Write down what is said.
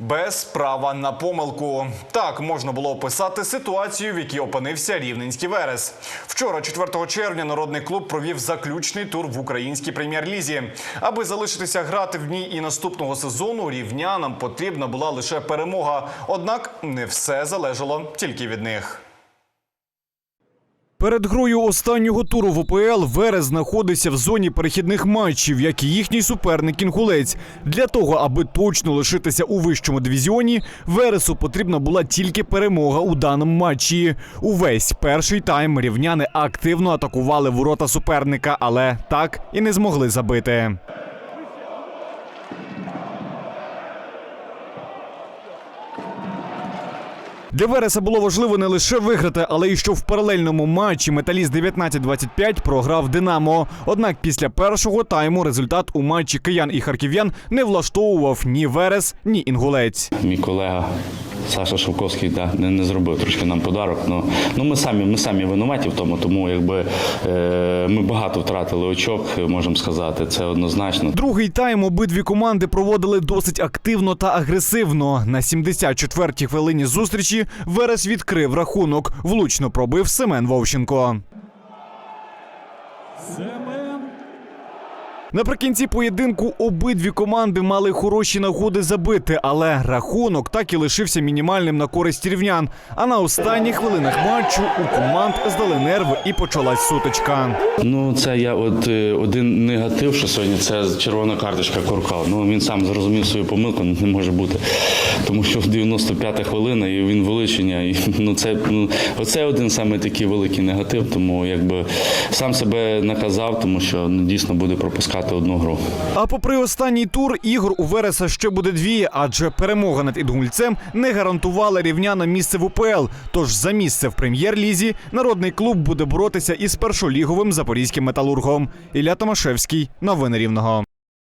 Без права на помилку. Так можна було описати ситуацію, в якій опинився рівненський Верес. Вчора, 4 червня, народний клуб провів заключний тур в українській прем'єр-лізі. Аби залишитися грати в ній і наступного сезону, рівнянам потрібна була лише перемога. Однак не все залежало тільки від них. Перед грою останнього туру в ОПЛ Верес знаходився в зоні перехідних матчів, як і їхній суперник Інгулець. Для того, аби точно лишитися у вищому дивізіоні, Вересу потрібна була тільки перемога у даному матчі. Увесь перший тайм рівняни активно атакували ворота суперника, але так і не змогли забити. Для Вереса було важливо не лише виграти, але й що в паралельному матчі Металіст 19-25 програв Динамо. Однак після першого тайму результат у матчі киян і харків'ян не влаштовував ні Верес, ні Інгулець. Мій колега Саша Шовковський да, не, не зробив трошки нам подарок. Ну, ну ми самі ми самі винуваті в тому, тому якби е, ми багато втратили очок, можемо сказати, це однозначно. Другий тайм обидві команди проводили досить активно та агресивно. На 74-й хвилині зустрічі Верес відкрив рахунок. Влучно пробив Семен Вовченко. Наприкінці поєдинку обидві команди мали хороші нагоди забити, але рахунок так і лишився мінімальним на користь рівнян. А на останніх хвилинах матчу у команд здали нерви і почалась сутичка. Ну це я от е, один негатив, що сьогодні це червона карточка Куркал. Ну він сам зрозумів свою помилку, не може бути. Тому що 95-та хвилина і він вилучення. І, ну це ну оце один саме такий великий негатив. Тому якби сам себе наказав, тому що ну, дійсно буде пропускати одну гру. А попри останній тур, ігор у Вереса ще буде дві, адже перемога над Ідгульцем не гарантувала рівняно місце в УПЛ. Тож за місце в прем'єр-лізі народний клуб буде боротися із першоліговим запорізьким металургом. Ілля Томашевський, новини рівного.